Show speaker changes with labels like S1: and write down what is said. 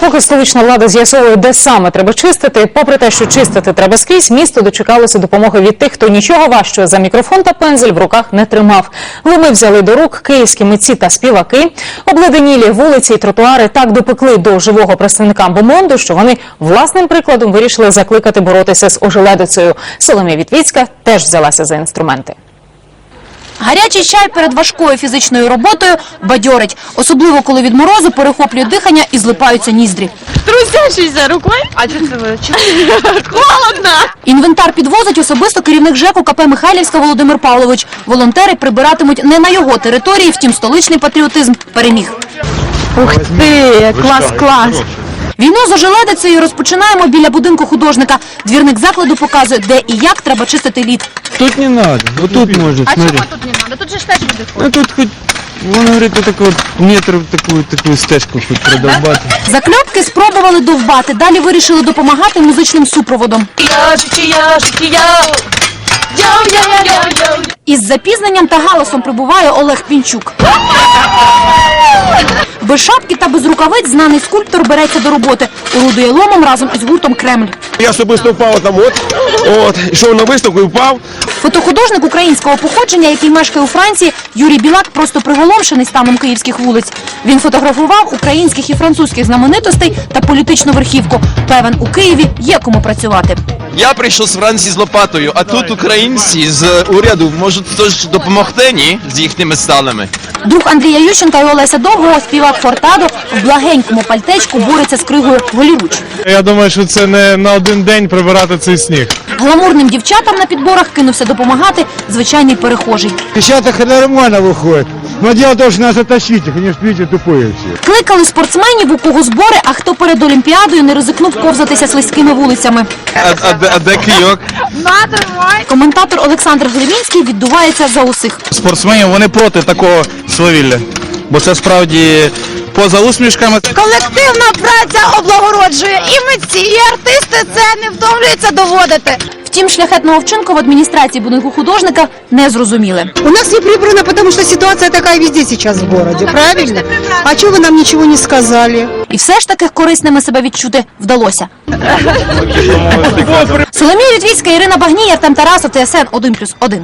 S1: Поки столична влада з'ясовує, де саме треба чистити, попри те, що чистити треба скрізь, місто дочекалося допомоги від тих, хто нічого важчого за мікрофон та пензель в руках не тримав. Ломи взяли до рук київські митці та співаки. Обледенілі вулиці і тротуари так допекли до живого представника Бомонду, що вони власним прикладом вирішили закликати боротися з ожеледицею. Соломія Вітвіцька теж взялася за інструменти.
S2: Гарячий чай перед важкою фізичною роботою бадьорить, особливо коли від морозу перехоплює дихання і злипаються ніздрі.
S3: Трусящийся рукой. А что это вы? Холодно.
S2: Інвентар підвозить особисто керівник ЖЕКу КП Михайлівська Володимир Павлович. Волонтери прибиратимуть не на його території, втім столичний патріотизм переміг.
S3: Ух ты, класс, класс.
S2: Війну з ожеледицею розпочинаємо біля будинку художника. Двірник закладу показує, де і як треба чистити лід.
S4: Тут не надо, вот тут может,
S3: А
S4: смотри.
S3: тут не надо? Тут же ж теж люди
S4: Ну тут хоть, он говорит, вот так вот метр такую, такую стежку хоть продолбать.
S2: Закльопки спробували довбати, далі вирішили допомагати музичним супроводом. Із запізненням та галасом прибуває Олег Пінчук. Без шапки та без рукавиць знаний скульптор береться до роботи. Орудує ломом разом із гуртом Кремль.
S5: Я особисто впав там от, от, йшов на виставку і впав.
S2: Фотохудожник українського походження, який мешкає у Франції, Юрій Білак просто приголомшений станом київських вулиць. Він фотографував українських і французьких знаменитостей та політичну верхівку. Певен, у Києві є кому працювати.
S6: Я прийшов з Франції з лопатою, а тут українці з уряду можуть теж допомогти ні з їхніми сталами.
S2: Друг Андрія Ющенка і Олеся Довгого, співак Фортадо, в благенькому пальтечку бореться з кригою голіруч.
S4: Я думаю, що це не на один день прибирати цей сніг.
S2: Гламурним дівчатам на підборах кинувся допомагати звичайний перехожий.
S7: Сейчас нормально выходит. Но дело в том, что надо тащить их, они же, видите, тупые все.
S2: Кликали спортсменів, у кого збори, а хто перед Олімпіадою не ризикнув ковзатися слизькими вулицями.
S6: А, а, де- а де кийок?
S2: Коментатор Олександр Глебінський віддувається за усіх.
S4: Спортсменів вони проти такого свавілля. Бо це справді поза усмішками.
S3: Колективна праця облагороджує. І митці, і артисти це не втомлюються доводити.
S2: Втім, шляхетного вчинку в адміністрації будинку художника не зрозуміли.
S8: У нас не прибрано, потому что ситуация такая везде сейчас в городе, правильно? А чего вы нам ничего не сказали?
S2: І все ж таки корисними себе відчути вдалося. Соломія Вітвіцька, Ірина Багній, Артем Тарасов, ТСН 1+,1.